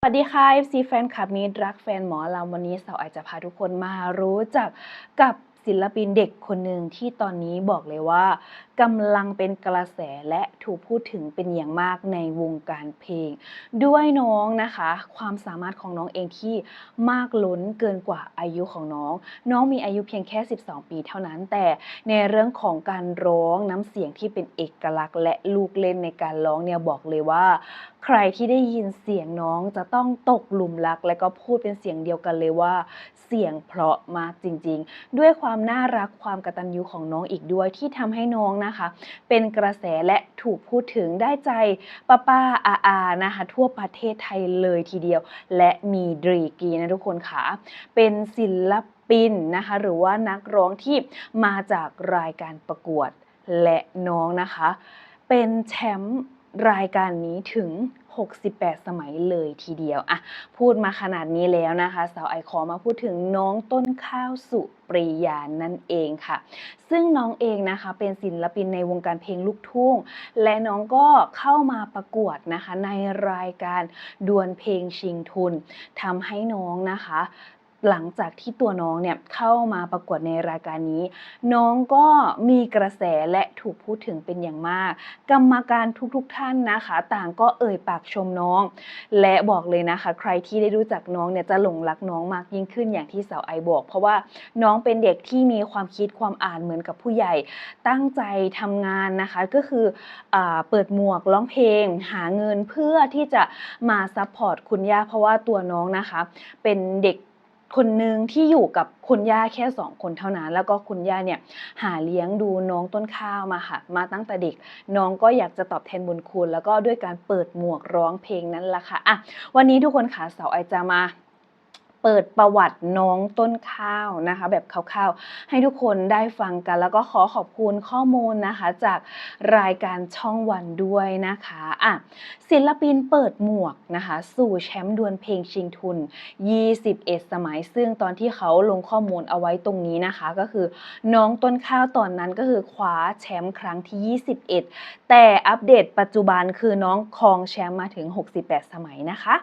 สวัสดีค่ะ FC แฟนคลับมีรักแฟนหมอลำวันนี้สาวไอจะพาทุกคนมารู้จักกับศิลปินเด็กคนหนึ่งที่ตอนนี้บอกเลยว่ากำลังเป็นกระแสและถูกพูดถึงเป็นอย่างมากในวงการเพลง ด้วยน้องนะคะ ความสามารถของน้องเองที่มากล้นเกินกว่าอายุของน้อง น้องมีอายุเพียงแค่ 12 ปีเท่านั้น แต่ในเรื่องของการร้องน้ำเสียงที่เป็นเอกลักษณ์ และลูกเล่นในการร้องเนี่ยบอกเลยว่า ใครที่ได้ยินเสียงน้องจะต้องตกหลุมรัก และก็พูดเป็นเสียงเดียวกันเลยว่า เสียงเพราะมากจริง ๆ ด้วยความน่ารักความกระตัญญูของน้องอีกด้วยที่ทำให้น้องนะคะ เป็นกระแสและถูกพูดถึงได้ใจป้าป้าอาอานะคะทั่วประเทศไทยเลยทีเดียว และมีดรีกีนะทุกคนค่ะเป็นศิลปินนะคะหรือว่านักร้องที่มาจากรายการประกวดและน้องนะคะ เป็นแชมป์ รายการนี้ถึง 68 สมัยเลยทีเดียวอะพูดมาขนาดนี้แล้วนะคะ สาวไอขอมาพูดถึงน้องต้นข้าวสุปรียานั่นเองค่ะ ซึ่งน้องเองนะคะเป็นศิลปินในวงการเพลงลูกทุ่ง และน้องก็เข้ามาประกวดนะคะในรายการดวลเพลงชิงทุนทำให้น้องนะคะ หลังจากที่ตัวน้องเนี่ยเข้ามาประกวดในรายการนี้ น้องก็มีกระแสและถูกพูดถึงเป็นอย่างมาก กรรมการทุกๆทท่านนะคะ ต่างก็เอ่ยปากชมน้อง และบอกเลยนะคะ ใครที่ได้รู้จักน้องเนี่ยจะหลงรักน้องมากยิ่งขึ้นอย่างที่สาวไอบอก เพราะว่าน้องเป็นเด็กที่มีความคิดความอ่านเหมือนกับผู้ใหญ่ ตั้งใจทำงานนะคะก็คืออเปิดหมวกร้องเพลง หาเงินเพื่อที่จะมาซัพพอร์ตคุณย่าเพราะว่าตัวน้องนะคะ เป็นเด็ก คนหนึ่งที่อยู่กับคุณย่าแค่สองคนเท่านั้น แล้วก็คุณย่าเนี่ยหาเลี้ยงดูน้องต้นข้าวมาค่ะมาตั้งแต่เด็ก น้องก็อยากจะตอบแทนบุญคุณ แล้วก็ด้วยการเปิดหมวกร้องเพลงนั้นละค่ะอะวันนี้ทุกคนค่ะสาวไอจะมา ปิดประวัติน้องต้นข้าวนะคะ แบบคร่าวๆ ให้ทุกคนได้ฟังกัน แล้วก็ขอขอบคุณข้อมูลนะคะ จากรายการช่องวันด้วยนะคะอะศิลปินเปิดหมวกนะคะ สู่แชมป์ดวลเพลงชิงทุน 21 สมัย ซึ่งตอนที่เขาลงข้อมูลเอาไว้ตรงนี้นะคะ ก็คือน้องต้นข้าวตอนนั้นก็คือคว้าแชมป์ครั้งที่ 21 แต่อัปเดตปัจจุบันคือน้องครองแชมป์มาถึง 68 สมัยนะคะ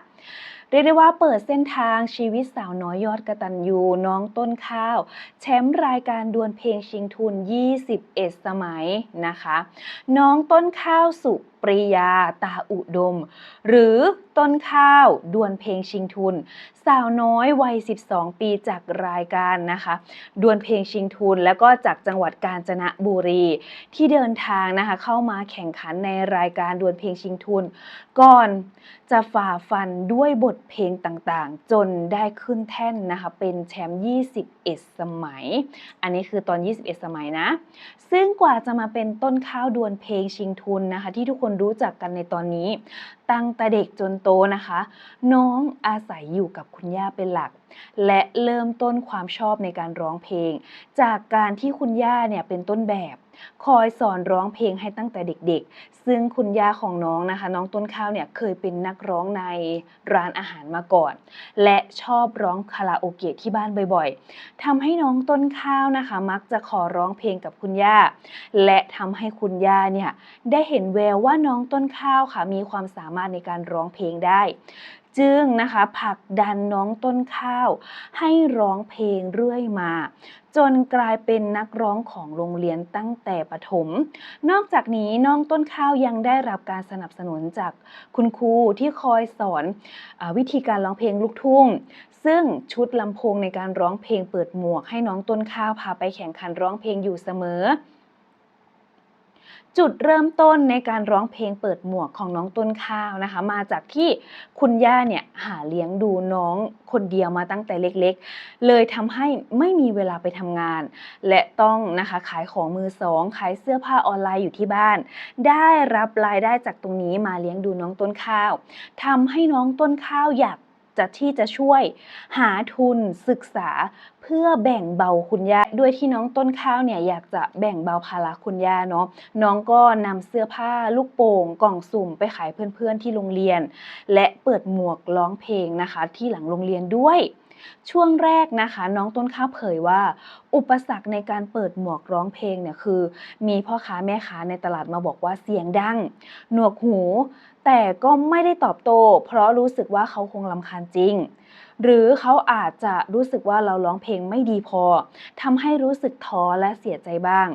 รียกได้ว่าเปิดเส้นทางชีวิตสาวน้อยยอดกระตันยูน้องต้นข้าว แชมป์รายการดวลเพลงชิงทุน 21 สมัยนะคะ น้องต้นข้าวสุ ปริยา ตาอุดม หรือต้นข้าวดวลเพลงชิงทุน สาวน้อยวัย 12 ปีจากรายการนะคะ ดวลเพลงชิงทุน แล้วก็จากจังหวัดกาญจนบุรี ที่เดินทางนะคะเข้ามาแข่งขันในรายการดวลเพลงชิงทุน ก่อนจะฝ่าฟันด้วยบทเพลงต่างๆ จนได้ขึ้นแท่นนะคะเป็นแชมป์ 21 สมัย อันนี้คือตอน 21 สมัยนะ ซึ่งกว่าจะมาเป็นต้นข้าวดวลเพลงชิงทุนนะคะ ที่ทุกคนรู้จักกันในตอนนี้ ตั้งแต่เด็กจนโตนะคะ น้องอาศัยอยู่กับคุณย่าเป็นหลัก และเริ่มต้นความชอบในการร้องเพลง จากการที่คุณย่าเนี่ยเป็นต้นแบบ คอยสอนร้องเพลงให้ตั้งแต่เด็กๆ ซึ่งคุณย่าของน้องนะคะ น้องต้นข้าวเนี่ยเคยเป็นนักร้องในร้านอาหารมาก่อน และชอบร้องคาราโอเกะที่บ้านบ่อยๆทำให้น้องต้นข้าวนะคะ มักจะขอร้องเพลงกับคุณย่า และทำให้คุณย่าเนี่ยได้เห็นแววว่าน้องต้นข้าวค่ะมีความสามารถในการร้องเพลงได้ จึงนะคะผลักดันน้องต้นข้าว ให้ร้องเพลงเรื่อยมา จนกลายเป็นนักร้องของโรงเรียนตั้งแต่ประถมนอกจากนี้น้องต้นข้าวยังได้รับการสนับสนุนจากคุณครูที่คอยสอนอวิธีการร้องเพลงลูกทุ่ง ซึ่งชุดลำโพงในการร้องเพลงเปิดหมวกให้น้องต้นข้าวพาไปแข่งขันร้องเพลงอยู่เสมอ จุดเริ่มต้นในการร้องเพลงเปิดหมวกของน้องต้นข้าวนะคะ มาจากที่คุณย่าเนี่ยหาเลี้ยงดูน้องคนเดียวมาตั้งแต่เล็กๆ เลยทำให้ไม่มีเวลาไปทำงาน และต้องนะคะขายของมือสองขายเสื้อผ้าออนไลน์อยู่ที่บ้าน ได้รับรายได้จากตรงนี้มาเลี้ยงดูน้องต้นข้าวทำให้น้องต้นข้าวอยาก จะที่จะช่วยหาทุนศึกษาเพื่อแบ่งเบาคุณย่าด้วยที่น้องต้นข้าวเนี่ยอยากจะแบ่งเบาภาระคุณย่าเนาะน้องก็นำเสื้อผ้าลูกโป่งกล่องสุ่มไปขายเพื่อนๆที่โรงเรียน และเปิดหมวกร้องเพลงนะคะ ที่หลังโรงเรียนด้วยช่วงแรกนะคะ น้องต้นข้าวเผยว่า อุปสรรคในการเปิดหมวกร้องเพลงเนี่ยคือ มีพ่อค้าแม่ค้าในตลาดมาบอกว่าเสียงดัง หนวกหู แต่ก็ไม่ได้ตอบโต้เพราะรู้สึกว่าเขาคงรำคาญจริง หรือเขาอาจจะรู้สึกว่าเราร้องเพลงไม่ดีพอทำให้รู้สึกท้อและเสียใจบ้าง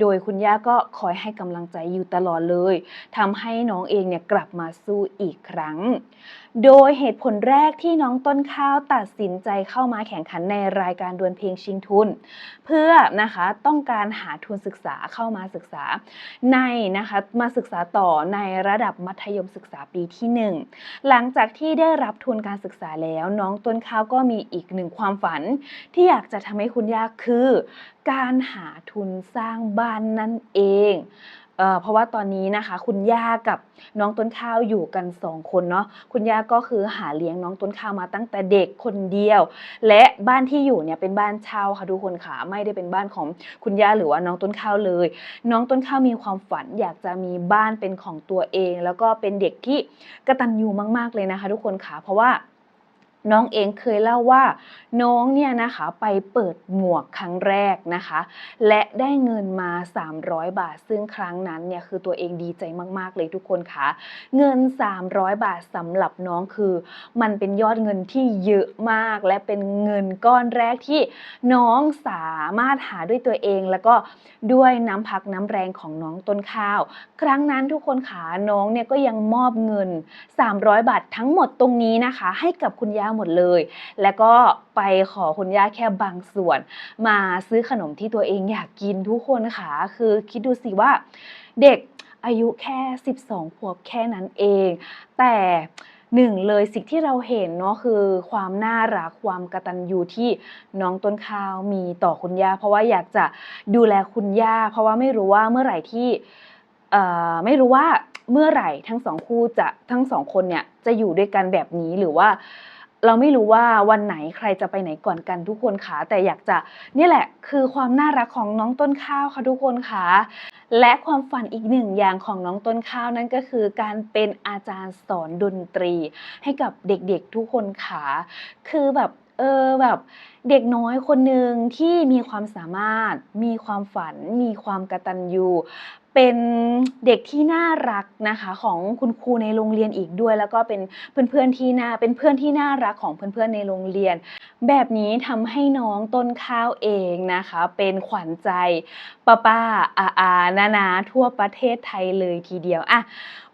โดยคุณย่าก็คอยให้กำลังใจอยู่ตลอดเลยทำให้น้องเองเนี่ยกลับมาสู้อีกครั้ง โดยเหตุผลแรกที่น้องต้นข้าวตัดสินใจเข้ามาแข่งขันในรายการดวลเพลงชิงทุน เพื่อนะคะต้องการหาทุนศึกษาเข้ามาศึกษาในนะคะมาศึกษาต่อในระดับมัธยมศึกษาปีที่ 1 หลังจากที่ได้รับทุนการศึกษาแล้ว น้องต้นข้าวก็มีอีกหนึ่งความฝัน ที่อยากจะทำให้คุณย่าคือ การหาทุนสร้างบ้านนั่นเอง เเพราะว่าตอนนี้นะคะ คุณย่ากับน้องต้นข้าวอยู่กันสองคนเนาะคุณย่าก็คือหาเลี้ยงน้องต้นข้าวมาตั้งแต่เด็กคนเดียว และบ้านที่อยู่เนี่ยเป็นบ้านเช่าค่ะทุกคนค่ะไม่ได้เป็นบ้านของคุณย่าหรือว่าน้องต้นข้าวเลย น้องต้นข้าวมีความฝันอยากจะมีบ้านเป็นของตัวเอง แล้วก็เป็นเด็กที่กระตันยูมาก ๆเลยนะคะ ทุกคนค่ะเพราะว่า น้องเองเคยเล่าว่า น้องเนี่ยนะคะไปเปิดหมวกครั้งแรกนะคะ และได้เงินมา 300 บาท ซึ่งครั้งนั้นเนี่ยคือตัวเองดีใจมากๆเลยทุกคนค่ะเงิน 300 บาทสำหรับน้องคือ มันเป็นยอดเงินที่เยอะมาก และเป็นเงินก้อนแรกที่น้องสามารถหาด้วยตัวเอง แล้วก็ด้วยน้ำพักน้ำแรงของน้องต้นข้าว ครั้งนั้นทุกคนขาน้องเนี่ยก็ยังมอบเงิน 300 บาททั้งหมดตรงนี้นะคะ ให้กับคุณย่าหมดเลย แล้วก็ไปขอคุณย่าแค่บางส่วน มาซื้อขนมที่ตัวเองอยากกินทุกคนค่ะ คือคิดดูสิว่าเด็กอายุแค่ 12 ขวบแค่นั้นเอง แต่หนึ่งเลยสิ่งที่เราเห็นเนาะคือความน่ารักความกตัญญูที่น้องต้นข้าวมีต่อคุณย่า เพราะว่าอยากจะดูแลคุณย่า เพราะว่าไม่รู้ว่าเมื่อไหร่ที่ไม่รู้ว่าเมื่อไหร่ทั้งสองคู่จะทั้งสองคนเนี่ยจะอยู่ด้วยกันแบบนี้หรือว่า เราไม่รู้ว่าวันไหนใครจะไปไหนก่อนกันทุกคนค่ะแต่อยากจะนี่แหละคือความน่ารักของน้องต้นข้าวค่ะทุกคนค่ะและความฝันอีกหนึ่งอย่างของน้องต้นข้าวนั่นก็คือ การเป็นอาจารย์สอนดนตรี ให้กับเด็กๆทุกคนค่ะคือแบบเออแบบเด็กน้อยคนหนึ่งที่มีความสามารถ มีความฝัน มีความกระตัญญู เป็นเด็กที่น่ารักนะคะของคุณครูในโรงเรียนอีกด้วย แล้วก็เป็นเพื่อนๆที่น่าเป็นเพื่อนที่น่ารักของเพื่อนๆในโรงเรียน แบบนี้ทำให้น้องต้นข้าวเองนะคะ เป็นขวัญใจป้าป้าอาอานานาทั่วประเทศไทยเลยทีเดียวอะ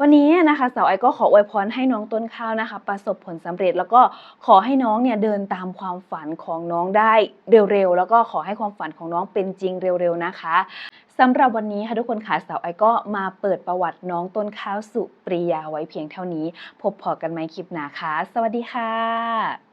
วันนี้นะคะสาวไอก็ขออวยพรให้น้องต้นข้าวนะคะ ประสบผลสำเร็จแล้วก็ขอให้น้องเนี่ยเดินตามความฝันของน้องได้เร็วๆแล้วก็ขอให้ความฝันของน้องเป็นจริงเร็วๆนะคะ สำหรับวันนี้ค่ะทุกคนค่ะสาวไอก็มาเปิดประวัติน้องต้นข้าวสุปรียาไว้เพียงเท่านี้ พบพอกันไหมคลิปหน้าค่ะ สวัสดีค่ะ